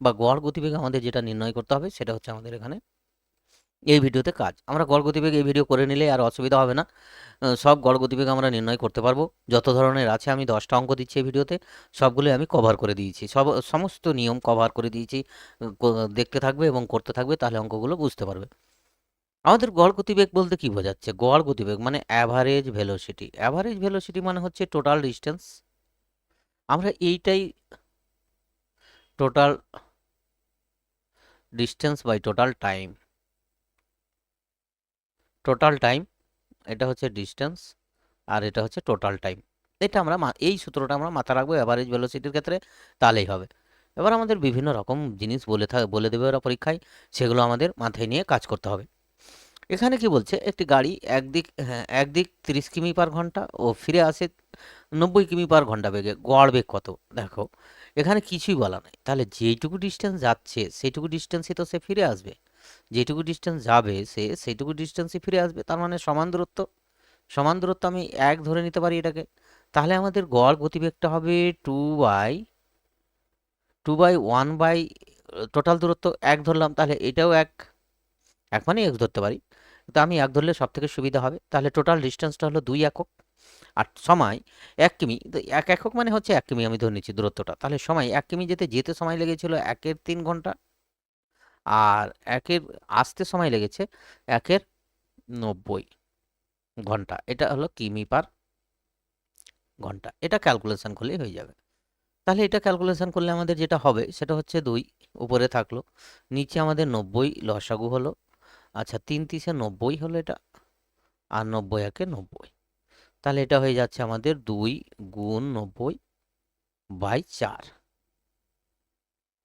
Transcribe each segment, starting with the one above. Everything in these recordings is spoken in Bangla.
বা গড় গতিবেগ আমাদের যেটা নির্ণয় করতে হবে সেটা হচ্ছে আমাদের এখানে এই ভিডিওতে কাজ। আমরা গড় গতিবেগ এই ভিডিও করে নিলে আর অসুবিধা হবে না। সব গড় গতিবেগ আমরা নির্ণয় করতে পারব। যত ধরনের আছে আমি দশটা অঙ্ক দিচ্ছি এই ভিডিওতে। সবগুলো আমি কভার করে দিয়েছি। সব, সমস্ত নিয়ম কভার করে দিয়েছি। দেখতে থাকবে এবং করতে থাকবে তাহলে অঙ্কগুলো বুঝতে পারবে। আমাদের গড় গতিবেগ বলতে কি বোঝাচ্ছে? গড় গতিবেগ মানে অ্যাভারেজ ভেলোসিটি অ্যাভারেজ ভেলোসিটি মানে হচ্ছে টোটাল ডিস্টেন্স আমরা এইটাই total distance by total time total time এটা হচ্ছে ডিস্টেন্স আর এটা হচ্ছে টোটাল টাইম এটা আমরা এই সূত্রটা আমরা মাথায় রাখব অ্যাভারেজ ভেলোসিটির ক্ষেত্রে, তাহলেই হবে। এবার আমাদের বিভিন্ন রকম জিনিস বলে থাক বলে দেবে ওরা পরীক্ষায়, সেগুলো আমাদের মাথায় নিয়ে কাজ করতে হবে। এখানে কি বলছে? একটি গাড়ি একদিক হ্যাঁ একদিক তিরিশ কিমি পার ঘণ্টা ও ফিরে আসে নব্বই কিমি পার ঘণ্টা বেগে। গড় বেগ কত? দেখো এখানে কিছুই বলা নাই। তাহলে যেইটুকু ডিস্টেন্স যাচ্ছে, সেইটুকু ডিস্টেন্সই তো সে ফিরে আসবে। যেটুকু ডিস্টেন্স যাবে সে, সেইটুকু ডিস্টেন্সই ফিরে আসবে, তার মানে সমান দূরত্ব। সমান দূরত্ব আমি এক ধরে নিতে পারি এটাকে। তাহলে আমাদের গড় গতিবেগটা হবে two by two by one by total দূরত্ব এক ধরলাম, তাহলে এটাও এক এক মানে এক ধরতে পারি। তো আমি এক ধরলে সব থেকে সুবিধা হবে। তাহলে টোটাল ডিস্টেন্সটা হলো দুই একক। আর সময় এক কিমি, তো এক একক মানে হচ্ছে এক কিমি আমি ধরে নিচ্ছি দূরত্বটা। তাহলে সময় এক কিমি যেতে যেতে সময় লেগেছিল একের তিন ঘণ্টা আর একের আসতে সময় লেগেছে একের নব্বই ঘণ্টা। এটা হলো কিমি পার ঘণ্টা। এটা ক্যালকুলেশন করলেই হয়ে যাবে। তাহলে এটা ক্যালকুলেশন করলে আমাদের যেটা হবে সেটা হচ্ছে দুই, উপরে থাকল। নিচে আমাদের নব্বই লসাগু হলো। আচ্ছা তিন তিসে নব্বই হলো এটা আর নব্বই একে নব্বই। তাহলে এটা হয়ে যাচ্ছে আমাদের দুই গুণ নব্বই বাই চার।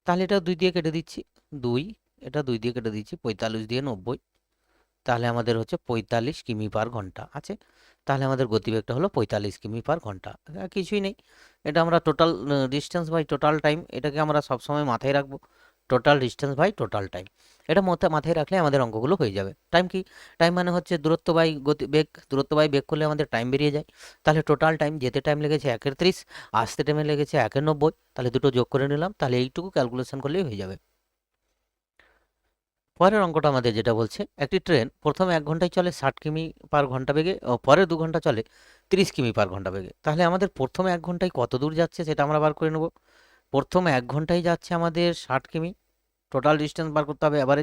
তাহলে এটা দুই দিয়ে কেটে দিচ্ছি, দুই, এটা দুই দিয়ে কেটে দিচ্ছি পঁয়তাল্লিশ দিয়ে নব্বই। তাহলে আমাদের হচ্ছে পঁয়তাল্লিশ কিমি পার ঘণ্টা, আছে? তাহলে আমাদের গতিবেগটা হলো পঁয়তাল্লিশ কিমি পার ঘণ্টা। কিছুই নেই, এটা আমরা total distance by total time এটাকে আমরা সবসময় মাথায় রাখব। Total distance by total time. এটা মাথায় রাখলে আমাদের অঙ্কগুলো হয়ে যাবে। টাইম কি? টাইম মানে হচ্ছে দূরত্ব বাই গতি, বেগ, দূরত্ব বাই বেগ করলে আমাদের টাইম বেরিয়ে যায়। তাহলে টোটাল টাইম যেতে টাইম লেগেছে একের ত্রিশ, আসতে টাইমে লেগেছে একের নব্বই। তাহলে দুটো যোগ করে নিলাম, তাহলে এইটুকু ক্যালকুলেশন করলেই হয়ে যাবে। পরের অঙ্কটা আমাদের যেটা বলছে, একটি ট্রেন প্রথম এক ঘন্টায় চলে ষাট কিমি পার ঘণ্টা বেগে, ও পরে দু ঘণ্টা চলে তিরিশ কিমি পার ঘণ্টা বেগে। তাহলে আমাদের প্রথম এক ঘন্টায় কত দূর যাচ্ছে সেটা আমরা বার করে নেব। প্রথম এক ঘন্টায় যাচ্ছে আমাদের ষাট কিমি টোটাল ডিস্টেন্স বার করতে হবে এবারে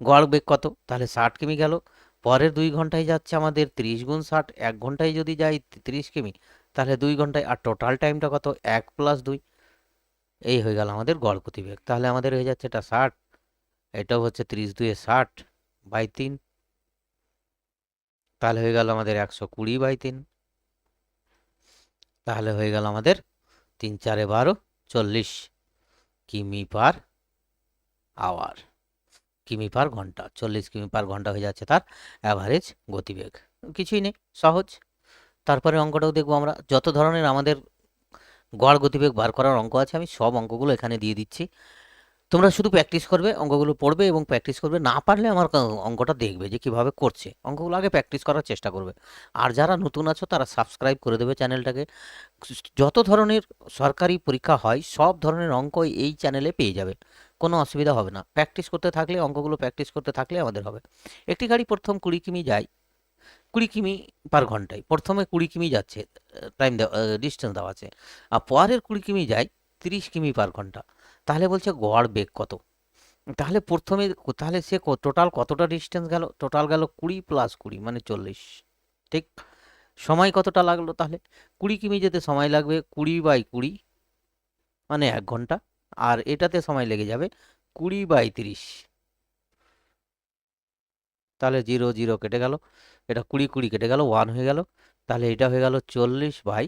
গড় বেগ কত? তাহলে ষাট কিমি গেল। পরের দুই ঘন্টায় যাচ্ছে আমাদের তিরিশ গুণ ষাট, এক ঘন্টায় যদি যাই তিরিশ কিমি, তাহলে দুই ঘন্টায়, আর টোটাল টাইমটা কত? এক প্লাস দুই। এই হয়ে গেল আমাদের গড় গতিবেগ। তাহলে আমাদের হয়ে যাচ্ছে এটা ষাট, এটাও হচ্ছে তিরিশ দুয়ে ষাট বাই তিন। তাহলে হয়ে গেল আমাদের একশো কুড়ি বাই তিন। তাহলে হয়ে গেল আমাদের তিন চারে বারো, চল্লিশ কিমি পার আওয়ার। কিমি পার ঘণ্টা, চল্লিশ কিমি পার ঘণ্টা হয়ে যাচ্ছে তার অ্যাভারেজ গতিবেগ। কিছুই নেই, সহজ। তারপরে অঙ্কটাও দেখব আমরা। যত ধরনের আমাদের গড় গতিবেগ বার করার অঙ্ক আছে, আমি সব অঙ্কগুলো এখানে দিয়ে দিচ্ছি। তোমরা শুধু প্র্যাকটিস করবে, অঙ্কগুলো পড়বে এবং প্র্যাকটিস করবে। না পারলে আমার অঙ্কটা দেখবে যে কীভাবে করছে। অঙ্কগুলো আগে প্র্যাকটিস করার চেষ্টা করবে। আর যারা নতুন আছো, তারা সাবস্ক্রাইব করে দেবে চ্যানেলটাকে। যত ধরনের সরকারি পরীক্ষা হয়, সব ধরনের অঙ্ক এই চ্যানেলে পেয়ে যাবে। কোনো অসুবিধা হবে না। প্র্যাকটিস করতে থাকলে, অঙ্কগুলো প্র্যাকটিস করতে থাকলে আমাদের হবে। একটি গাড়ি প্রথম কুড়ি কিমি যায়, কুড়ি কিমি পার ঘন্টায়। প্রথমে কুড়ি কিমি যাচ্ছে টাইম দেওয়া ডিস্টেন্স দেওয়া আছে। আর পরের কুড়ি কিমি যায়, তিরিশ কিমি পার ঘণ্টা। তাহলে বলছে গড় বেগ কত? তাহলে প্রথমে, তাহলে সে টোটাল কতটা ডিস্টেন্স গেল? টোটাল গেল কুড়ি প্লাস কুড়ি মানে চল্লিশ। ঠিক? সময় কতটা লাগল তাহলে? কুড়ি কিমি যেতে সময় লাগবে কুড়ি বাই কুড়ি মানে এক ঘণ্টা। আর এটাতে সময় লেগে যাবে কুড়ি বাই তিরিশ। তাহলে জিরো জিরো কেটে গেল, এটা কুড়ি কুড়ি কেটে গেল, ওয়ান হয়ে গেল, তাহলে এটা হয়ে গেল চল্লিশ বাই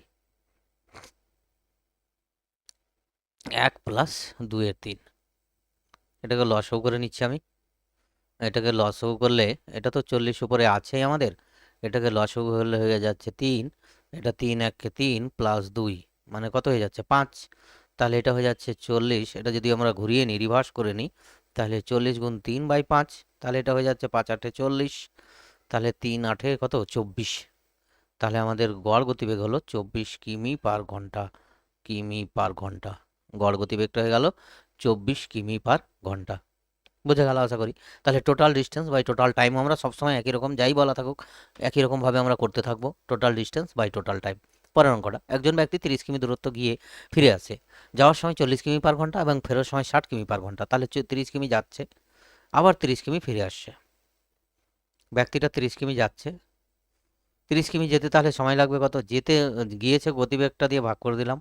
এক প্লাস দুয়ের তিন। এটাকে লসও করে নিচ্ছি আমি। এটাকে লসও করলে, এটা তো চল্লিশ উপরে আছেই আমাদের, এটাকে লসও করলে হয়ে যাচ্ছে তিন, এটা তিন এককে তিন প্লাস দুই মানে কত হয়ে যাচ্ছে? পাঁচ। তাহলে এটা হয়ে যাচ্ছে চল্লিশ। এটা যদি আমরা ঘুরিয়ে নিই রিভার্স করে নিই, তাহলে চল্লিশ গুণ তিন বাই পাঁচ, তাহলে এটা হয়ে যাচ্ছে পাঁচ আটে চল্লিশ। তাহলে তিন আটে কত? চব্বিশ। তাহলে আমাদের গড় গতিবেগ হলো চব্বিশ কিমি পার ঘণ্টা, কিমি পার ঘণ্টা। গড় গতিবেগটা হয়ে গেল চব্বিশ কিমি পার ঘণ্টা। বুঝে গেল আশা করি? তাহলে total distance by total time আমরা সবসময় একই রকম, যাই বলা থাকুক, একই রকমভাবে আমরা করতে থাকব। Total distance by total time পরের অঙ্কটা। একজন ব্যক্তি তিরিশ কিমি দূরত্ব গিয়ে ফিরে আসে। যাওয়ার সময় চল্লিশ কিমি পার ঘণ্টা এবং ফেরার সময় ষাট কিমি পার ঘণ্টা। তাহলে তিরিশ কিমি যাচ্ছে, আবার তিরিশ কিমি ফিরে আসছে। ব্যক্তিটা তিরিশ কিমি যাচ্ছে। তিরিশ কিমি যেতে তাহলে সময় লাগবে কত? যেতে, গিয়েছে গতিবেগটা দিয়ে ভাগ করে দিলাম।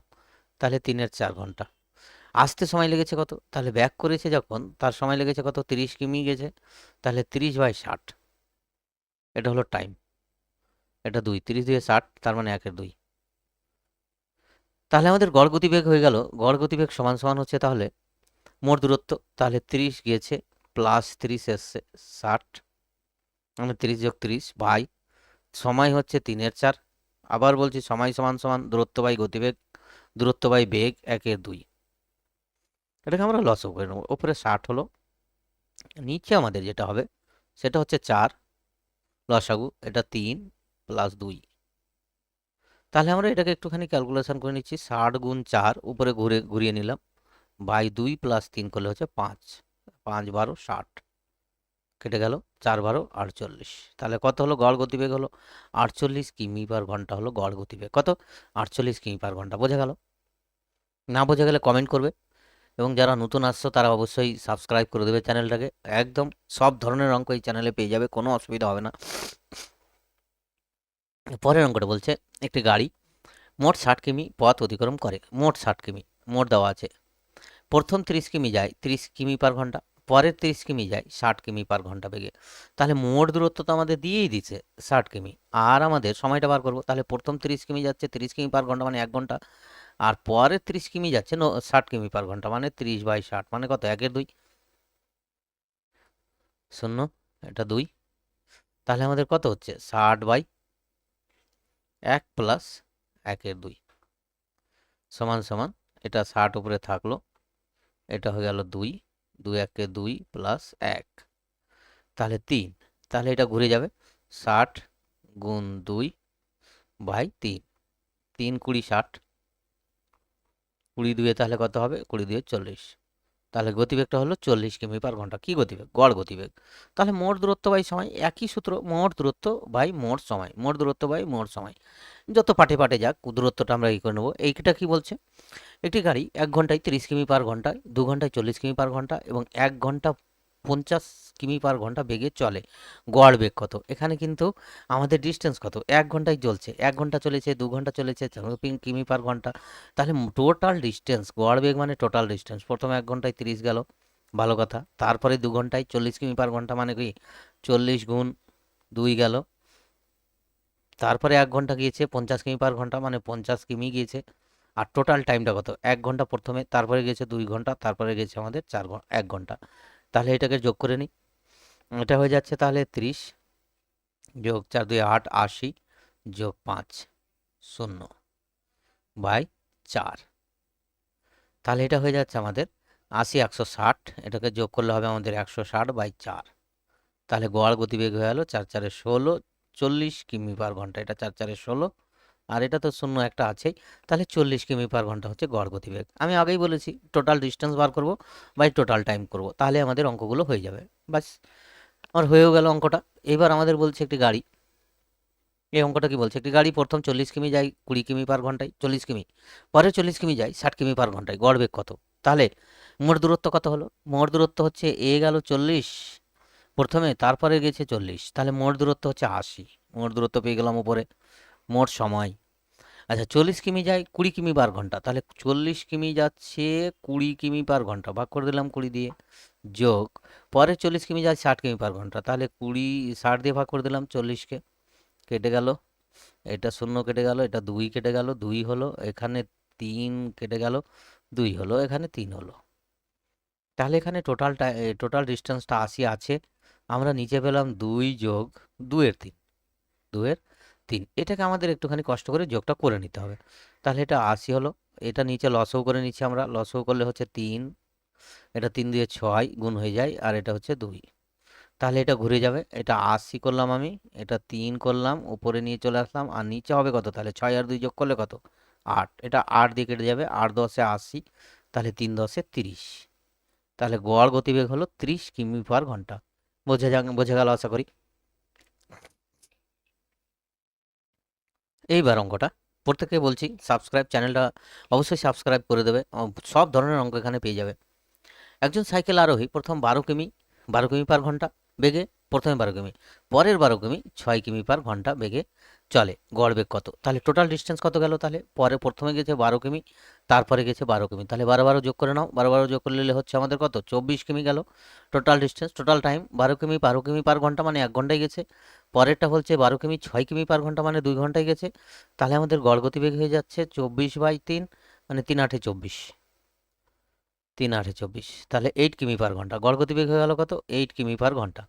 তাহলে তিনের চার ঘণ্টা। আসতে সময় লেগেছে কত? তাহলে ব্যাক করেছে যখন, তার সময় লেগেছে কত? তিরিশ কিমি গেছে। তাহলে তিরিশ বাই ষাট। এটা হলো টাইম। এটা দুই, তিরিশ দিয়ে ষাট, তার মানে একের দুই। তাহলে আমাদের গড় গতিবেগ হয়ে গেল। গড় গতিবেগ সমান সমান হচ্ছে তাহলে মোট দূরত্ব, তাহলে তিরিশ গিয়েছে প্লাস তিরিশ এসছে, ষাট মানে তিরিশ যোগ তিরিশ বাই, সময় হচ্ছে তিনের চার। আবার বলছি সময় সমান সমান, দূরত্ব বাই গতিবেগ, দূরত্ব বাই বেগ একের দুই। এটাকে আমরা লসও করে নেব ওপরে ষাট হলো, নিচে আমাদের যেটা হবে, সেটা হচ্ছে চার, লসাগু, এটা তিন প্লাস দুই। তাহলে আমরা এটাকে একটুখানি ক্যালকুলেশন করে নিচ্ছি। ষাট গুণ চার, উপরে ঘুরে, ঘুরিয়ে নিলাম। বাই দুই প্লাস তিন করলে হচ্ছে পাঁচ। পাঁচ বারো, ষাট। কেটে গেল চার বারো, আটচল্লিশ। তাহলে কত হলো? গড় গতিবেগ হলো আটচল্লিশ কিমি পার ঘণ্টা হলো গড় গতিবেগ। কত? আটচল্লিশ কিমি পার ঘণ্টা। বোঝা গেল? না বোঝা গেলে কমেন্ট করবে। এবং যারা নতুন আসছো, তারা অবশ্যই সাবস্ক্রাইব করে দেবে চ্যানেলটাকে। একদম সব ধরনের অঙ্ক এই চ্যানেলে পেয়ে যাবে, কোনো অসুবিধা হবে না। পরের অঙ্কটা বলছে, একটি গাড়ি মোট ষাট কিমি পথ অতিক্রম করে, মোট ষাট কিমি, মোট দেওয়া আছে। প্রথম তিরিশ কিমি যায়, তিরিশ কিমি পার ঘণ্টা, পরের তিরিশ কিমি যায়, ষাট কিমি পার ঘণ্টা বেগে। তাহলে মোট দূরত্ব তো আমাদের দিয়েই দিচ্ছে, ষাট কিমি। আর আমাদের সময়টা বার করব, তাহলে প্রথম তিরিশ কিমি যাচ্ছে, তিরিশ কিমি পার ঘণ্টা মানে এক ঘণ্টা। আর পরের তিরিশ কিমি যাচ্ছে ষাট কিমি পার ঘণ্টা মানে তিরিশ বাই ষাট মানে কত? একের দুই। শূন্য, এটা দুই। তাহলে আমাদের কত হচ্ছে? ষাট বাই এক প্লাস একের দুই। সমান সমান এটা ষাট উপরে থাকল, এটা হয়ে গেল দুই দুই একে দুই প্লাস এক। তাহলে তিন, তাহলে এটা ঘুরে যাবে ষাট গুণ দুই বাই তিন। তিন কুড়ি ষাট, কুড়ি দুয়ে তাহলে কত হবে? কুড়ি দুয়ে চল্লিশ। তাহলে গতিবেগটা হলো চল্লিশ কিমি পার ঘণ্টা। কী গতিবেগ? গড় গতিবেগ। তাহলে মোট দূরত্ব বাই সময়, একই সূত্র, মোট দূরত্ব বাই মোট সময়, মোট দূরত্ব বাই মোট সময়। যত পাটে পাটে যাক, দূরত্বটা আমরা ই করে নেব? এইটা কী বলছে? একটি গাড়ি এক ঘন্টায় তিরিশ কিমি পার ঘন্টায় দু ঘন্টায় চল্লিশ কিমি পার ঘণ্টা এবং এক ঘণ্টা পঞ্চাশ কিমি পার ঘণ্টা বেগে চলে। গড় বেগ কত? এখানে কিন্তু আমাদের ডিস্টেন্স কত? এক ঘন্টায় চলছে। এক ঘণ্টা চলেছে, দু ঘণ্টা চলেছে কিমি পার ঘণ্টা। তাহলে টোটাল ডিস্টেন্স গড় বেগ মানে টোটাল ডিস্টেন্স প্রথমে এক ঘন্টায় তিরিশ গেল, ভালো কথা। তারপরে দু ঘন্টায় চল্লিশ কিমি পার ঘণ্টা মানে কি? চল্লিশ গুণ দুই গেল। তারপরে এক ঘণ্টা গিয়েছে, পঞ্চাশ কিমি পার ঘণ্টা মানে পঞ্চাশ কিমি গিয়েছে। আর টোটাল টাইমটা কত? এক ঘণ্টা প্রথমে, তারপরে গেছে দুই ঘণ্টা, তারপরে গেছে আমাদের চার এক ঘণ্টা। তাহলে এটাকে যোগ করে নিই। এটা হয়ে যাচ্ছে তাহলে ত্রিশ যোগ চার দুই আট আশি যোগ পাঁচ শূন্য বাই চার। তাহলে এটা হয়ে যাচ্ছে আমাদের আশি একশো ষাট। এটাকে যোগ করলে হবে আমাদের একশো ষাট বাই চার। তাহলে গোয়াল গতিবেগ হয়ে গেল চার চারে ষোলো, চল্লিশ কিমি পার ঘণ্টা। এটা চার চারে ষোলো আর এটা তো শূন্য একটা আছেই, তাহলে চল্লিশ কিমি পার ঘণ্টা হচ্ছে গড় গতিবেগ। আমি আগেই বলেছি টোটাল ডিস্টেন্স বার করব বাই টোটাল টাইম করব, তাহলে আমাদের অঙ্কগুলো হয়ে যাবে। বাস আমার হয়েও গেল অঙ্কটা। এবার আমাদের বলছে একটি গাড়ি। এই অঙ্কটা কি বলছে? একটি গাড়ি প্রথম চল্লিশ কিমি যায় কুড়ি কিমি পার ঘন্টায়, চল্লিশ কিমি। পরে চল্লিশ কিমি যায় ষাট কিমি পার ঘন্টায়, গড় বেগ কত? তাহলে মোট দূরত্ব কত হলো? মোট দূরত্ব হচ্ছে এ গেল চল্লিশ, প্রথমে তারপরে গেছে চল্লিশ, তাহলে মোট দূরত্ব হচ্ছে আশি। মোট দূরত্ব পেয়ে গেলাম উপরে। মোট সময়। আচ্ছা চল্লিশ কিমি যায় কুড়ি কিমি পার ঘণ্টা। তাহলে চল্লিশ কিমি যাচ্ছে কুড়ি কিমি পার ঘণ্টা। ভাগ করে দিলাম কুড়ি দিয়ে যোগ। পরে চল্লিশ কিমি যায় ষাট কিমি পার ঘণ্টা। তাহলে কুড়ি, ষাট দিয়ে ভাগ করে দিলাম চল্লিশকে। কেটে গেল। এটা শূন্য কেটে গেল, এটা দুই কেটে গেল, দুই হলো, এখানে তিন কেটে গেল, দুই হলো, এখানে তিন হলো। তাহলে এখানে টোটাল টোটাল ডিস্টেন্সটা আশি আছে। আমরা নিচে পেলাম দুই যোগ দুয়ের তিন। দুয়ের তিন। এটাকে আমাদের একটুখানি কষ্ট করে যোগটা করে নিতে হবে। তাহলে এটা আশি হলো। এটা নিচে লসও করে নিচ্ছি আমরা। লসও করলে হচ্ছে তিন। এটা তিন দিয়ে ছয় গুণ হয়ে যায় আর এটা হচ্ছে দুই। তাহলে এটা ঘুরে যাবে। এটা আশি করলাম আমি। এটা তিন করলাম। উপরে নিয়ে চলে আসলাম। আর নিচে হবে কত? তাহলে ছয় আর দুই যোগ করলে কত? আট। এটা আট দিয়ে কেটে যাবে। আট দশে আশি। তাহলে তিন দশে তিরিশ। তাহলে গড় গতিবেগ হলো ত্রিশ কিমি পার ঘণ্টা। বোঝা যা বোঝা গেল আশা করি? এইবার অঙ্কটা। প্রত্যেককে বলছি সাবস্ক্রাইব চ্যানেলটা অবশ্যই সাবস্ক্রাইব করে দেবে। সব ধরনের অঙ্ক এখানে পেয়ে যাবে। একজন সাইকেল আরোহী, প্রথম বারো কিমি বারো কিমি পার ঘণ্টা বেগে প্রথমে বারো কিমি, পরের বারো কিমি ছয় কিমি পার ঘণ্টা বেগে চলে, গড় বেগ কত? তাহলে টোটাল ডিস্টেন্স কত গেল তাহলে? পরে প্রথমে গেছে বারো কিমি, তারপরে গেছে বারো কিমি। তাহলে বারো বারো যোগ করে নাও, বারো বারো যোগ করলে হচ্ছে আমাদের কত? চব্বিশ কিমি গেল। টোটাল ডিস্টেন্স টোটাল টাইম বারো কিমি বারো কিমি পার ঘণ্টা মানে এক ঘন্টায় গেছে। পরেরটা হচ্ছে বারো কিমি, ছয় কিমি পার ঘণ্টা মানে দুই ঘন্টায় গেছে। তাহলে আমাদের গড় গতিবেগ হয়ে যাচ্ছে চব্বিশ বাই তিন মানে তিন আঠে চব্বিশ। তিন আঠে চব্বিশ। তাহলে এইট কিমি পার ঘণ্টা। গড় গতিবেগ হয়ে গেল কত? এইট কিমি পার ঘণ্টা।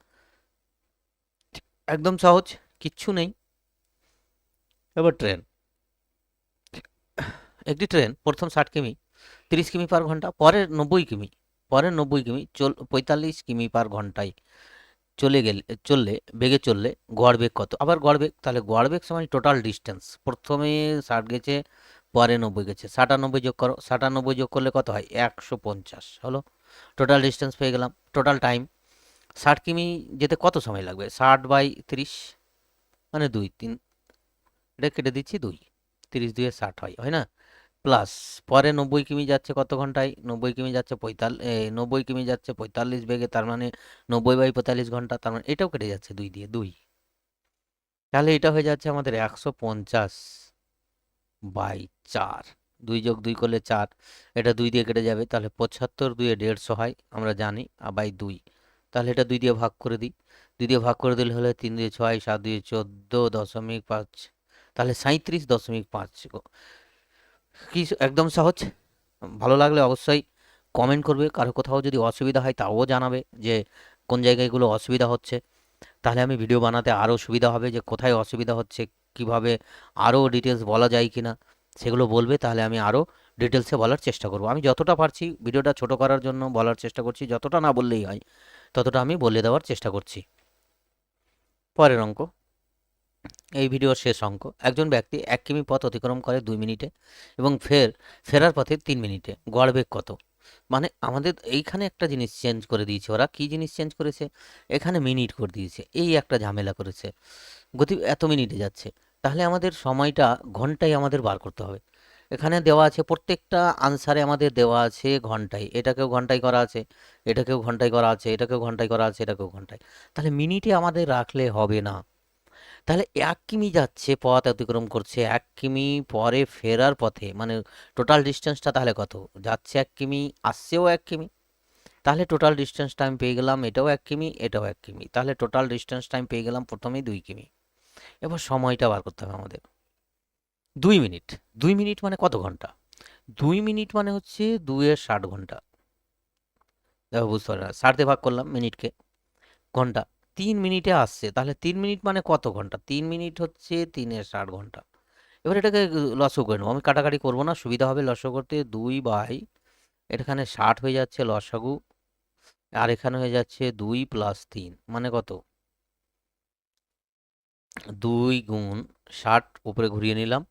একদম সহজ, কিচ্ছু নেই। এবার ট্রেন। একটি ট্রেন, প্রথম ষাট কিমি, তিরিশ কিমি পার ঘণ্টা, পরের নব্বই কিমি, পরের নব্বই কিমি, চল, পঁয়তাল্লিশ কিমি পার ঘন্টায় চলে গেলে, চললে, বেগে চললে গড় বেগ কত? আবার গড় বেগ, তাহলে গড় বেগ সমান টোটাল ডিস্টেন্স প্রথমে ষাট গেছে, পরে নব্বই গেছে। সাতানব্বই যোগ করো সাতানব্বই যোগ করলে কত হয়? একশো পঞ্চাশ। হলো টোটাল ডিস্টেন্স পেয়ে গেলাম। টোটাল টাইম ষাট কিমি যেতে কত সময় লাগবে? ষাট বাই তিরিশ মানে দুই, তিন। এটা কেটে দিচ্ছি দুই। তিরিশ দুয়ে ষাট হয় হয় না? প্লাস পরে নব্বই কিমি যাচ্ছে কত ঘন্টায়? নব্বই কিমি যাচ্ছে পঁয়তাল্লিশ নব্বই কিমি যাচ্ছে পঁয়তাল্লিশ বেগে, তার মানে নব্বই বাই পঁয়তাল্লিশ ঘণ্টা, তার মানে এটাও কেটে যাচ্ছে দুই দিয়ে, দুই। তাহলে এটা হয়ে যাচ্ছে আমাদের একশো পঞ্চাশ বাই চার। দুই যোগ দুই করলে চার। এটা দুই দিয়ে কেটে যাবে, তাহলে পঁচাত্তর দুয়ে দেড়শো হয়, আমরা জানি বাই দুই। তাহলে এটা দুই দিয়ে ভাগ করে দিই। দুই দিয়ে ভাগ করে দিলে হলে তিন দিয়ে ছয়, সাত দিয়ে চোদ্দ দশমিক পাঁচ। তাহলে সাঁত্রিশ দশমিক পাঁচ কি একদম সহজ? ভালো লাগলে অবশ্যই কমেন্ট করবে। কারও কোথাও যদি অসুবিধা হয় তাও জানাবে যে কোন জায়গায়গুলো অসুবিধা হচ্ছে। তাহলে আমি ভিডিও বানাতে আরও সুবিধা হবে যে কোথায় অসুবিধা হচ্ছে, কীভাবে আরও ডিটেলস বলা যায় কি না সেগুলো বলবে। তাহলে আমি আরও ডিটেলসে বলার চেষ্টা করব। আমি যতটা পারছি ভিডিওটা ছোট করার জন্য বলার চেষ্টা করছি। যতটা না বললেই হয়। ততটা আমি বলে দেওয়ার চেষ্টা করছি। পরের অঙ্ক। এই ভিডিওর শেষ অঙ্ক। একজন ব্যক্তি এক কিমি পথ অতিক্রম করে দুই মিনিটে এবং ফের, ফেরার পথে তিন মিনিটে। গড় বেগ কত? মানে আমাদের এইখানে একটা জিনিস চেঞ্জ করে দিয়েছে ওরা। কি জিনিস চেঞ্জ করেছে? এখানে মিনিট করে দিয়েছে। এই একটা ঝামেলা করেছে। গতি এত মিনিটে যাচ্ছে। তাহলে আমাদের সময়টা ঘন্টায় আমাদের বার করতে হবে। এখানে দেওয়া আছে, প্রত্যেকটা আনসারে আমাদের দেওয়া আছে ঘন্টায়। এটাকেও ঘন্টায় করা আছে, এটাকেও ঘন্টায় করা আছে, এটাকেও ঘন্টায় করা আছে, এটাকেও ঘন্টায়। তাহলে মিনিটে আমাদের রাখলে হবে না। তাহলে এক কিমি যাচ্ছে, পথ অতিক্রম করছে, এক কিমি পরে ফেরার পথে মানে টোটাল ডিস্টেন্সটা তাহলে কত? যাচ্ছে এক কিমি, আসছেও এক কিমি। তাহলে টোটাল ডিস্টেন্স টাইম পেয়ে গেলাম, এটাও এক কিমি, এটাও এক কিমি। তাহলে টোটাল ডিস্টেন্স টাইম পেয়ে গেলাম প্রথমেই দুই কিমি। এবার সময়টা বার করতে হবে আমাদের। দুই মিনিট। দুই মিনিট মানে কত ঘণ্টা? দুই মিনিট মানে হচ্ছে দুয়ের ষাট ঘণ্টা। দেখো, বুঝতে পারবে না। ষাট ভাগ করলাম মিনিটকে। ঘণ্টা। তিন মিনিটে আসছে। তাহলে তিন মিনিট মানে কত ঘণ্টা? তিন মিনিট হচ্ছে তিনের ষাট ঘণ্টা। এবার এটাকে লসও করে নেব। আমি কাটাকাটি করব না। সুবিধা হবে লসও করতে। দুই বাই এখানে ষাট হয়ে যাচ্ছে লসাগু। আর এখানে হয়ে যাচ্ছে দুই প্লাস তিন। মানে কত? দুই গুণ ষাট উপরে ঘুরিয়ে নিলাম।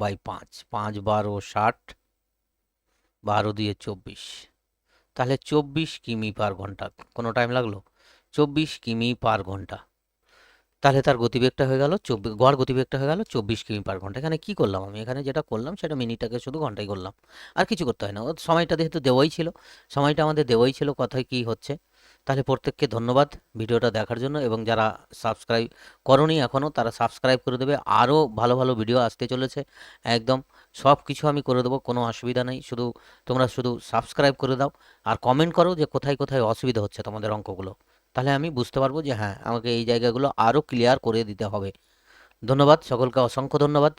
বাই পাঁচ পাঁচ বারো ষাট, বারো দিয়ে চব্বিশ। তাহলে চব্বিশ কিমি পার ঘণ্টা, কোনো টাইম লাগল? চব্বিশ কিমি পার ঘণ্টা। তাহলে তার গতিবেগটা হয়ে গেল চব্বিশ গড় গতিবেগটা হয়ে গেল চব্বিশ কিমি পার ঘণ্টা। এখানে কি করলাম আমি? এখানে যেটা করলাম সেটা মিনিটটাকে শুধু ঘন্টায় করলাম। আর কিছু করতে হয় না। ও সময়টা যেহেতু দেওয়াই ছিল, সময়টা আমাদের দেওয়াই ছিল, কথায় কি হচ্ছে? তাহলে প্রত্যেককে ধন্যবাদ ভিডিওটা দেখার জন্য এবং যারা সাবস্ক্রাইব করনি এখনও তারা সাবস্ক্রাইব করে দেবে। আরও ভালো ভালো ভিডিও আসতে চলেছে। একদম সব কিছু আমি করে দেবো, কোনো অসুবিধা নেই। শুধু তোমরা শুধু সাবস্ক্রাইব করে দাও আর কমেন্ট করো যে কোথায় কোথায় অসুবিধা হচ্ছে তোমাদের অঙ্কগুলো। তাহলে আমি বুঝতে পারব যে হ্যাঁ আমাকে এই জায়গাগুলো আরও ক্লিয়ার করে দিতে হবে। ধন্যবাদ, সকলকে অসংখ্য ধন্যবাদ।